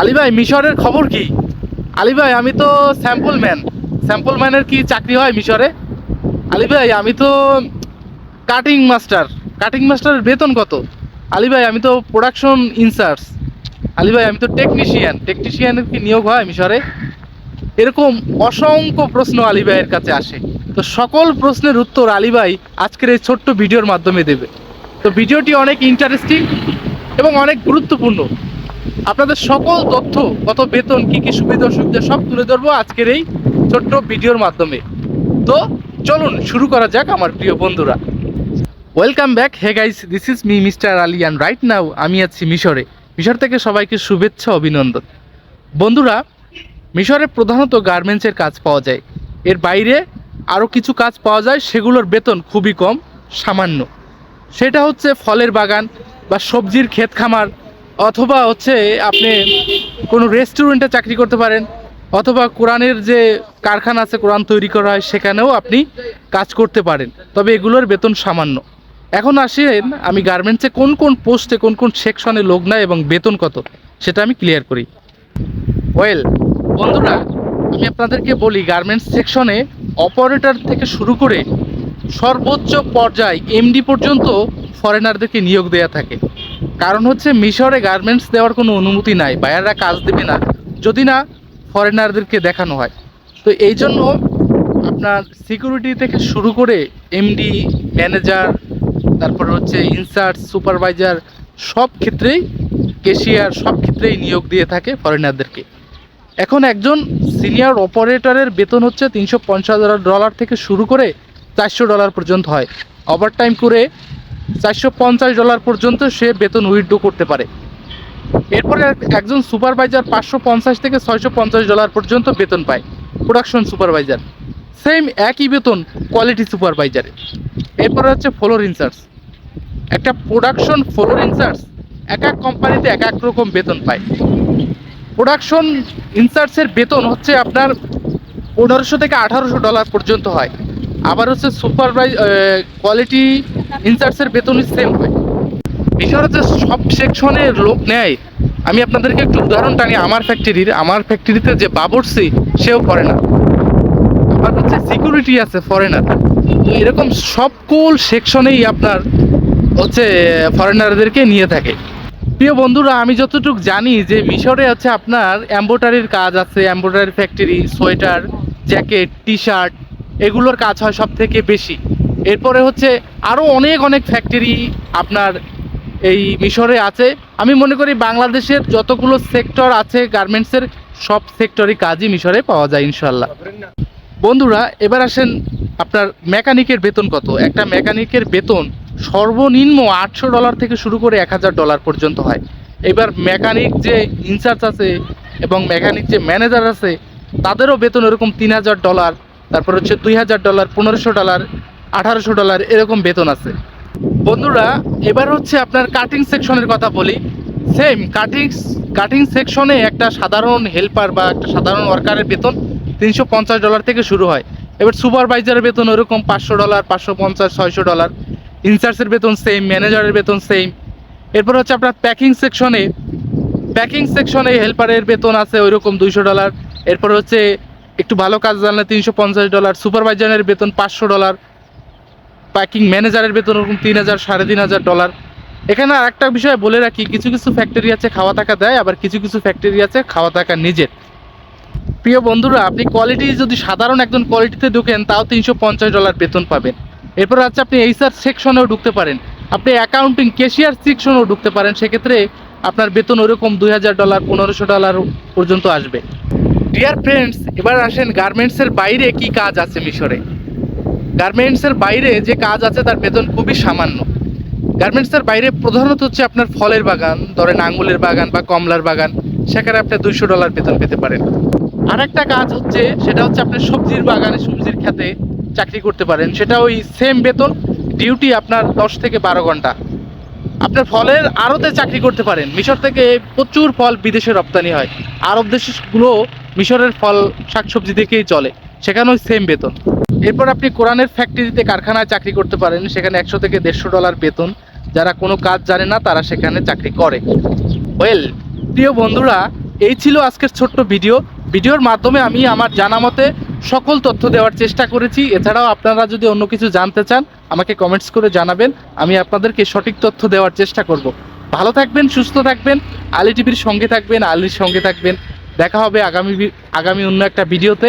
আলী ভাই, মিশরের খবর কি? আলী ভাই, আমি তো স্যাম্পল ম্যান স্যাম্পল ম্যানের কি চাকরি হয় মিশরে? আলী ভাই, আমি তো কাটিং মাস্টার কাটিং মাস্টারের বেতন কত? আলী ভাই, আমি তো প্রোডাকশন ইনচার্জ আলী ভাই, আমি তো টেকনিশিয়ান টেকনিশিয়ানের কি নিয়োগ হয় মিশরে? এরকম অসংখ্য প্রশ্ন আলী ভাইয়ের কাছে আসে। তো সকল প্রশ্নের উত্তর আলী ভাই আজকের এই ছোট্ট ভিডিওর মাধ্যমে দেবে। তো ভিডিওটি অনেক ইন্টারেস্টিং এবং অনেক গুরুত্বপূর্ণ। আপনাদের সকল তথ্য, কত বেতন, কি কি সুবিধা অসুবিধা সব তুলে ধরবো আজকের এই ছোট্ট ভিডিওর মাধ্যমে। তো চলুন শুরু করা যাক আমার প্রিয় বন্ধুরা। Welcome back hey guys this is me mister Ali and right now আমি আছি মিশরে। মিশর থেকে সবাইকে শুভেচ্ছা, অভিনন্দন। বন্ধুরা, মিশরে প্রধানত গার্মেন্টসের কাজ পাওয়া যায়। এর বাইরে আরও কিছু কাজ পাওয়া যায়, সেগুলোর বেতন খুবই কম, সামান্য। সেটা হচ্ছে ফলের বাগান বা সবজির ক্ষেত খামার অথবা হচ্ছে আপনি কোনো রেস্টুরেন্টে চাকরি করতে পারেন, অথবা কোরআনের যে কারখানা আছে, কোরআন তৈরি করা হয়, সেখানেও আপনি কাজ করতে পারেন। তবে এগুলোর বেতন সামান্য। এখন আসেন, আমি গার্মেন্টসে কোন কোন পোস্টে কোন কোন সেকশনে লোক নেয় এবং বেতন কত, সেটা আমি ক্লিয়ার করি। ওয়েল বন্ধুরা, আমি আপনাদেরকে বলি গার্মেন্টস সেকশনে অপারেটর থেকে শুরু করে সর্বোচ্চ পর্যায় এমডি পর্যন্ত ফরেনারদেরকে নিয়োগ দেওয়া থাকে। কারণ হচ্ছে মিশরে গার্মেন্টস দেওয়ার কোনো অনুমতি নাই, বায়াররা কাজ দেবে না, যদি না ফরেনারদেরকে দেখানো হয়। তো এই জন্য আপনার সিকিউরিটি থেকে শুরু করে এমডি ম্যানেজার তারপর হচ্ছে ইনচার্জ সুপারভাইজার সব ক্ষেত্রেই কেশিয়ার সব ক্ষেত্রেই নিয়োগ দিয়ে থাকে ফরেনারদেরকে এখন একজন সিনিয়র অপারেটরের বেতন হচ্ছে তিনশো পঞ্চাশ ডলার থেকে শুরু করে চারশো ডলার পর্যন্ত হয়। ওভারটাইম করে চারশো পঞ্চাশ ডলার পর্যন্ত সে বেতন উইথড্র করতে পারে। এরপরে এক- একজন সুপারভাইজার পাঁচশো পঞ্চাশ থেকে ছয়শো পঞ্চাশ ডলার পর্যন্ত বেতন পায় প্রোডাকশন সুপারভাইজার সেম একই বেতন কোয়ালিটি সুপারভাইজারে এরপরে হচ্ছে ফ্লোর ইনচার্জ একটা প্রোডাকশন ফ্লোর ইনচার্জ এক এক কোম্পানিতে এক এক রকম বেতন পায়। প্রোডাকশন ইনচার্জের বেতন হচ্ছে আপনার পনেরোশো থেকে আঠারোশো ডলার পর্যন্ত হয়। আবার হচ্ছে সুপারভাইজ কোয়ালিটি ইনচার্জের বেতনই সেম হয়। মিশরে যে সব সেকশনের লোক নেয়। আমি আপনাদেরকে একটু উদাহরণ টানি, আমার ফ্যাক্টরির আমার ফ্যাক্টরিতে যে বাবরসি, সেও করে না। আবার হচ্ছে সিকিউরিটি আছে ফরেনার তো এরকম সকল সেকশনেই আপনার হচ্ছে ফরেনারদেরকে নিয়ে থাকে। প্রিয় বন্ধুরা, আমি যতটুকু জানি যে মিশরে হচ্ছে আপনার এম্বোটারির কাজ আছে embroidery factory sweater, jacket T shirt এগুলোর কাজ হয় সব থেকে বেশি। এরপরে হচ্ছে আরও অনেক অনেক ফ্যাক্টরি আপনার এই মিশরে আছে। আমি মনে করি বাংলাদেশের যতগুলো সেক্টর আছে গার্মেন্টসের সব সেক্টরই কাজই মিশরে পাওয়া যায় ইনশাল্লাহ বন্ধুরা, এবার আসেন আপনার মেকানিকের বেতন কত? একটা মেকানিকের বেতন সর্বনিম্ন আটশো ডলার থেকে শুরু করে এক হাজার ডলার পর্যন্ত হয়। এবার মেকানিক যে ইনচার্জ আছে এবং মেকানিক যে ম্যানেজার আছে, তাদেরও বেতন এরকম তিন হাজার ডলার তারপর হচ্ছে দুই হাজার ডলার পনেরোশো ডলার আঠারোশো ডলার এরকম বেতন আছে। বন্ধুরা, এবার হচ্ছে আপনার কাটিং সেকশনের কথা বলি। সেম কাটিং কাটিং সেকশনে একটা সাধারণ হেল্পার বা একটা সাধারণ ওয়ার্কারের বেতন তিনশো পঞ্চাশ ডলার থেকে শুরু হয়। এবার সুপারভাইজারের বেতন ওরকম পাঁচশো ডলার, পাঁচশো পঞ্চাশ, ছয়শো ডলার। ইনচার্জের বেতন সেম ম্যানেজারের বেতন সেম এরপর হচ্ছে আপনার প্যাকিং সেকশনে প্যাকিং সেকশনে হেল্পারের বেতন আছে ওইরকম দুইশো ডলার। এরপর হচ্ছে একটু ভালো কাজ জানলে তিনশো পঞ্চাশ ডলার সুপারভাইজারের বেতন পাঁচশো ডলার। প্যাকিং ম্যানেজারের বেতন ওরকম তিন হাজার, সাড়ে তিন হাজার ডলার এখানে আর একটা বিষয় বলে রাখি, কিছু কিছু ফ্যাক্টরি আছে খাওয়া টাকা দেয়, আবার কিছু কিছু ফ্যাক্টরি আছে খাওয়া টাকা নিজের। প্রিয় বন্ধুরা, আপনি কোয়ালিটি যদি সাধারণ একজন কোয়ালিটিতে ঢুকেন, তাও তিনশো পঞ্চাশ ডলার বেতন পাবেন। এরপর হচ্ছে আপনি এইচআর সেকশনেও ঢুকতে পারেন। আপনি অ্যাকাউন্টিং কেশিয়ার সেকশনেও ঢুকতে পারেন, সেক্ষেত্রে আপনার বেতন ওরকম দুই হাজার ডলার পনেরোশো ডলার পর্যন্ত আসবে। ডিয়ার ফ্রেন্ডস এবার আসেন গার্মেন্টসের বাইরে কি কাজ আছে মিশরে। গার্মেন্টসের বাইরে যে কাজ আছে, তার বেতন খুবই সামান্য। গার্মেন্টসের বাইরে প্রধানত হচ্ছে আপনার ফলের বাগান, ধরেন আঙুলের বাগান বা কমলার বাগান, সেখানে আপনি দুইশো ডলার বেতন পেতে পারেন। আর একটা কাজ হচ্ছে, সেটা হচ্ছে আপনি সবজির বাগানে সবজির খেতে চাকরি করতে পারেন। সেটা ওই সেম বেতন ডিউটি আপনার দশ থেকে বারো ঘণ্টা। আপনার ফলের আড়তে চাকরি করতে পারেন। মিশর থেকে প্রচুর ফল বিদেশে রপ্তানি হয়। আরব দেশগুলো মিশরের ফল, শাকসবজি দেখেই চলে। সেখানেও সেম বেতন। এরপর আপনি কোরআনের ফ্যাক্টরিতে কারখানায় চাকরি করতে পারেন, সেখানে একশো থেকে দেড়শো ডলার বেতন। যারা কোনো কাজ জানে না, তারা সেখানে চাকরি করে। ওয়েল প্রিয় বন্ধুরা, এই ছিল আজকের ছোট্ট ভিডিও ভিডিওর মাধ্যমে আমি আমার জানা মতে সকল তথ্য দেওয়ার চেষ্টা করেছি। এছাড়াও আপনারা যদি অন্য কিছু জানতে চান, আমাকে কমেন্টস করে জানাবেন। আমি আপনাদেরকে সঠিক তথ্য দেওয়ার চেষ্টা করব। ভালো থাকবেন, সুস্থ থাকবেন। আলি টিভির সঙ্গে থাকবেন, আলির সঙ্গে থাকবেন। দেখা হবে আগামী আগামী অন্য একটা ভিডিওতে